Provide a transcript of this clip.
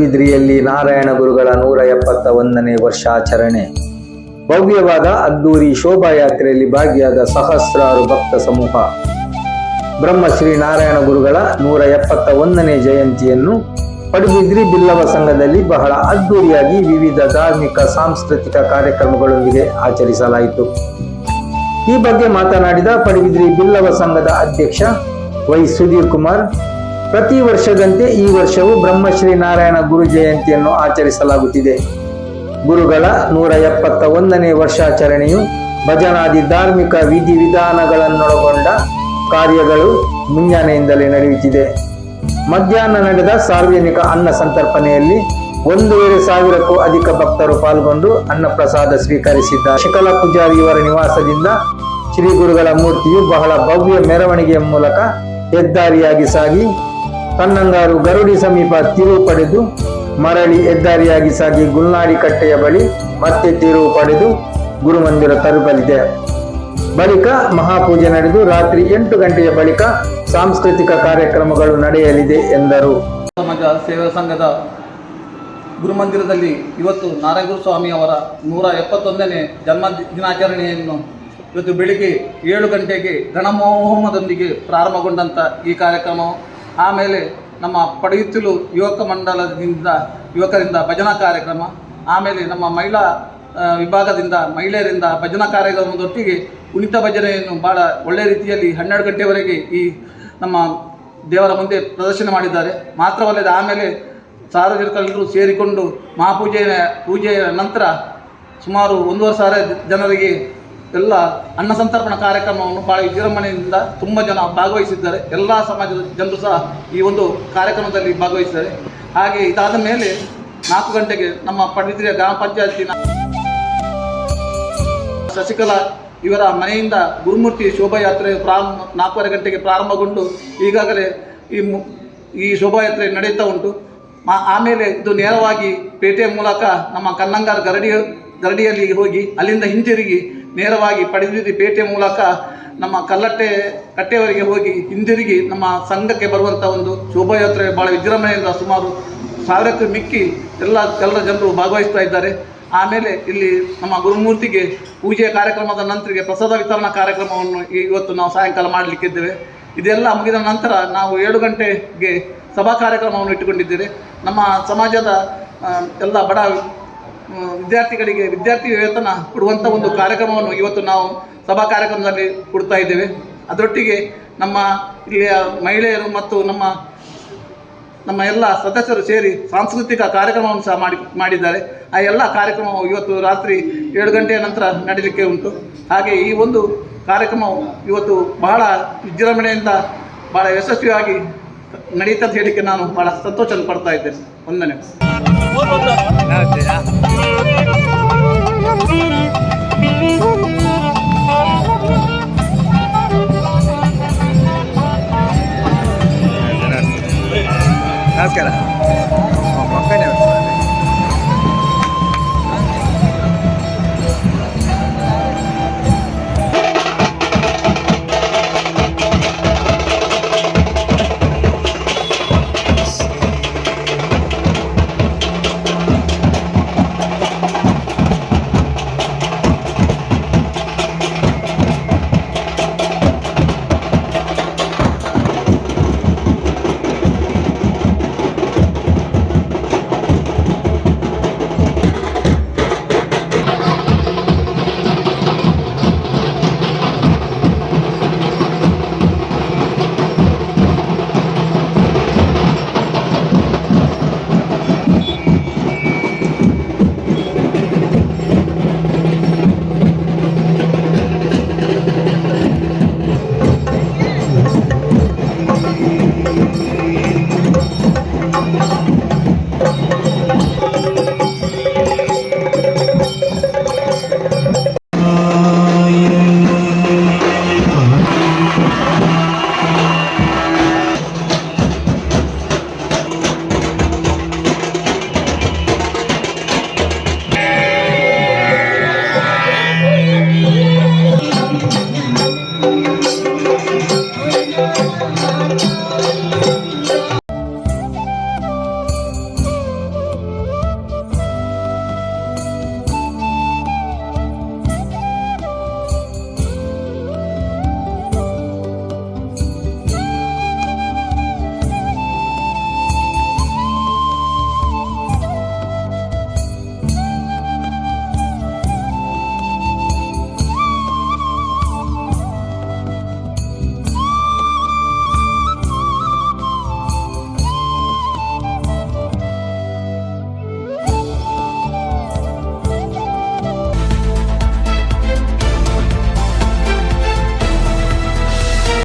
ಬಿದ್ರಿಯಲ್ಲಿ ನಾರಾಯಣ ಗುರುಗಳ ನೂರ ಎಪ್ಪತ್ತ ಒಂದನೇ ವರ್ಷಾಚರಣೆ. ಭವ್ಯವಾದ ಅದ್ದೂರಿ ಶೋಭಾಯಾತ್ರೆಯಲ್ಲಿ ಭಾಗಿಯಾದ ಸಹಸ್ರಾರು ಭಕ್ತ ಸಮೂಹ. ಬ್ರಹ್ಮಶ್ರೀ ನಾರಾಯಣ ಗುರುಗಳ ನೂರ ಎಪ್ಪತ್ತ ಒಂದನೇ ಜಯಂತಿಯನ್ನು ಪಡುಬಿದ್ರಿ ಬಿಲ್ಲವ ಸಂಘದಲ್ಲಿ ಬಹಳ ಅದ್ದೂರಿಯಾಗಿ ವಿವಿಧ ಧಾರ್ಮಿಕ, ಸಾಂಸ್ಕೃತಿಕ ಕಾರ್ಯಕ್ರಮಗಳೊಂದಿಗೆ ಆಚರಿಸಲಾಯಿತು. ಈ ಬಗ್ಗೆ ಮಾತನಾಡಿದ ಪಡುಬಿದ್ರಿ ಬಿಲ್ಲವ ಸಂಘದ ಅಧ್ಯಕ್ಷ ವೈ ಸುಧೀರ್ ಕುಮಾರ್ ಪ್ರತಿ ವರ್ಷದಂತೆ ಈ ವರ್ಷವೂ ಬ್ರಹ್ಮಶ್ರೀ ನಾರಾಯಣ ಗುರು ಜಯಂತಿಯನ್ನು ಆಚರಿಸಲಾಗುತ್ತಿದೆ. ಗುರುಗಳ ನೂರ ಎಪ್ಪತ್ತ ಒಂದನೇ ವರ್ಷಾಚರಣೆಯು ಭಜನಾದಿ ಧಾರ್ಮಿಕ ವಿಧಿವಿಧಾನಗಳನ್ನೊಳಗೊಂಡ ಕಾರ್ಯಗಳು ಮುಂಜಾನೆಯಿಂದಲೇ ನಡೆಯುತ್ತಿದೆ. ಮಧ್ಯಾಹ್ನ ನಡೆದ ಸಾರ್ವಜನಿಕ ಅನ್ನ ಸಂತರ್ಪಣೆಯಲ್ಲಿ ಒಂದೂವರೆ ಸಾವಿರಕ್ಕೂ ಅಧಿಕ ಭಕ್ತರು ಪಾಲ್ಗೊಂಡು ಅನ್ನಪ್ರಸಾದ ಸ್ವೀಕರಿಸಿದ್ದ ಶಿಕಲ ಪೂಜಾರಿ ಇವರ ನಿವಾಸದಿಂದ ಶ್ರೀ ಗುರುಗಳ ಮೂರ್ತಿಯು ಬಹಳ ಭವ್ಯ ಮೆರವಣಿಗೆಯ ಮೂಲಕ ಹೆದ್ದಾರಿಯಾಗಿ ಸಾಗಿ ಕನ್ನಂಗಾರು ಗರುಡಿ ಸಮೀಪ ತಿರುವು ಪಡೆದು ಮರಳಿ ಹೆದ್ದಾರಿಯಾಗಿ ಸಾಗಿ ಗುಲ್ನಾಡಿ ಕಟ್ಟೆಯ ಬಳಿ ಮತ್ತೆ ತಿರುವು ಪಡೆದು ಗುರುಮಂದಿರ ತಲುಪಲಿದೆ. ಬಳಿಕ ಮಹಾಪೂಜೆ ನಡೆದು ರಾತ್ರಿ ಎಂಟು ಗಂಟೆಯ ಬಳಿಕ ಸಾಂಸ್ಕೃತಿಕ ಕಾರ್ಯಕ್ರಮಗಳು ನಡೆಯಲಿದೆ ಎಂದರು. ಸಮಾಜ ಸೇವಾ ಸಂಘದ ಗುರುಮಂದಿರದಲ್ಲಿ ಇವತ್ತು ನಾರಾಯಣ ಸ್ವಾಮಿ ಅವರ ನೂರ ಎಪ್ಪತ್ತೊಂದನೇ ಜನ್ಮ ದಿನಾಚರಣೆಯನ್ನು ಇವತ್ತು ಬೆಳಿಗ್ಗೆ ಏಳು ಗಂಟೆಗೆ ಗಣಮೋಹಮದೊಂದಿಗೆ ಪ್ರಾರಂಭಗೊಂಡಂಥ ಈ ಕಾರ್ಯಕ್ರಮವು ಆಮೇಲೆ ನಮ್ಮ ಪಡೆಯುತ್ತಿಲು ಯುವಕ ಮಂಡಲದಿಂದ, ಯುವಕರಿಂದ ಭಜನಾ ಕಾರ್ಯಕ್ರಮ, ಆಮೇಲೆ ನಮ್ಮ ಮಹಿಳಾ ವಿಭಾಗದಿಂದ ಮಹಿಳೆಯರಿಂದ ಭಜನಾ ಕಾರ್ಯಕ್ರಮದೊಟ್ಟಿಗೆ ಕುಣಿತ ಭಜನೆಯನ್ನು ಭಾಳ ಒಳ್ಳೆಯ ರೀತಿಯಲ್ಲಿ ಹನ್ನೆರಡು ಗಂಟೆವರೆಗೆ ಈ ನಮ್ಮ ದೇವರ ಮುಂದೆ ಪ್ರದರ್ಶನ ಮಾಡಿದ್ದಾರೆ. ಮಾತ್ರವಲ್ಲದೆ ಆಮೇಲೆ ಸಾರ್ವಜನಿಕರೆಲ್ಲರೂ ಸೇರಿಕೊಂಡು ಮಹಾಪೂಜೆಯ, ಪೂಜೆಯ ನಂತರ ಸುಮಾರು ಒಂದೂವರೆ ಸಾವಿರ ಜನರಿಗೆ ಎಲ್ಲ ಅನ್ನ ಸಂತರ್ಪಣ ಕಾರ್ಯಕ್ರಮವನ್ನು ಭಾಳ ವಿಜೃಂಭಣೆಯಿಂದ ತುಂಬ ಜನ ಭಾಗವಹಿಸಿದ್ದಾರೆ. ಎಲ್ಲ ಸಮಾಜದ ಜನರು ಸಹ ಈ ಒಂದು ಕಾರ್ಯಕ್ರಮದಲ್ಲಿ ಭಾಗವಹಿಸಿದ್ದಾರೆ. ಹಾಗೆ ಇದಾದ ಮೇಲೆ ನಾಲ್ಕು ಗಂಟೆಗೆ ನಮ್ಮ ಪಡಿದ್ರಿಯ ಗ್ರಾಮ ಪಂಚಾಯತಿನ ಶಶಿಕಲಾ ಇವರ ಮನೆಯಿಂದ ಗುರುಮೂರ್ತಿ ಶೋಭಾಯಾತ್ರೆ ಪ್ರಾರಂಭ ನಾಲ್ಕೂವರೆ ಗಂಟೆಗೆ ಪ್ರಾರಂಭಗೊಂಡು ಈಗಾಗಲೇ ಈ ಈ ಶೋಭಾಯಾತ್ರೆ ನಡೆಯುತ್ತಾ ಉಂಟು. ಆಮೇಲೆ ಇದು ನೇರವಾಗಿ ಪೇಟೆಯ ಮೂಲಕ ನಮ್ಮ ಕನ್ನಂಗಾರ ಗರಡಿ ಗರಡಿಯಲ್ಲಿ ಹೋಗಿ ಅಲ್ಲಿಂದ ಹಿಂತಿರುಗಿ ನೇರವಾಗಿ ಪಡೆದಿದ್ದ ಪೇಟೆ ಮೂಲಕ ನಮ್ಮ ಕಲ್ಲಟ್ಟೆ ಕಟ್ಟೆಯವರೆಗೆ ಹೋಗಿ ಹಿಂದಿರುಗಿ ನಮ್ಮ ಸಂಘಕ್ಕೆ ಬರುವಂಥ ಒಂದು ಶೋಭಾಯಾತ್ರೆ ಭಾಳ ವಿಜೃಂಭಣೆಯಿಂದ ಸುಮಾರು ಸಾವಿರಕ್ಕೂ ಮಿಕ್ಕಿ ಎಲ್ಲ ಎಲ್ಲ ಜನರು ಭಾಗವಹಿಸ್ತಾ ಇದ್ದಾರೆ. ಆಮೇಲೆ ಇಲ್ಲಿ ನಮ್ಮ ಗುರುಮೂರ್ತಿಗೆ ಪೂಜೆ ಕಾರ್ಯಕ್ರಮದ ನಂತರಗೆ ಪ್ರಸಾದ ವಿತರಣಾ ಕಾರ್ಯಕ್ರಮವನ್ನು ಇವತ್ತು ನಾವು ಸಾಯಂಕಾಲ ಮಾಡಲಿಕ್ಕಿದ್ದೇವೆ. ಇದೆಲ್ಲ ಮುಗಿದ ನಂತರ ನಾವು ಏಳು ಗಂಟೆಗೆ ಸಭಾ ಕಾರ್ಯಕ್ರಮವನ್ನು ಇಟ್ಟುಕೊಂಡಿದ್ದೇವೆ. ನಮ್ಮ ಸಮಾಜದ ಎಲ್ಲ ಬಡ ವಿದ್ಯಾರ್ಥಿಗಳಿಗೆ ವಿದ್ಯಾರ್ಥಿ ವೇತನ ಕೊಡುವಂಥ ಒಂದು ಕಾರ್ಯಕ್ರಮವನ್ನು ಇವತ್ತು ನಾವು ಸಭಾ ಕಾರ್ಯಕ್ರಮದಲ್ಲಿ ಕೊಡ್ತಾ ಇದ್ದೇವೆ. ಅದರೊಟ್ಟಿಗೆ ನಮ್ಮ ಇಲ್ಲಿಯ ಮಹಿಳೆಯರು ಮತ್ತು ನಮ್ಮ ನಮ್ಮ ಎಲ್ಲ ಸದಸ್ಯರು ಸೇರಿ ಸಾಂಸ್ಕೃತಿಕ ಕಾರ್ಯಕ್ರಮವನ್ನು ಸಹ ಮಾಡಿ, ಮಾಡಿದ್ದಾರೆ. ಆ ಎಲ್ಲ ಕಾರ್ಯಕ್ರಮವು ಇವತ್ತು ರಾತ್ರಿ ಏಳು ಗಂಟೆಯ ನಂತರ ನಡೀಲಿಕ್ಕೆ ಉಂಟು. ಹಾಗೆ ಈ ಒಂದು ಕಾರ್ಯಕ್ರಮವು ಇವತ್ತು ಬಹಳ ವಿಜೃಂಭಣೆಯಿಂದ ಬಹಳ ಯಶಸ್ವಿಯಾಗಿ ನಡೀತಾ ಅಂತ ಹೇಳಲಿಕ್ಕೆ ನಾನು ಬಹಳ ಸಂತೋಷ ಪಡ್ತಾ ಇದ್ದೇನೆ. ಒಂದನೇ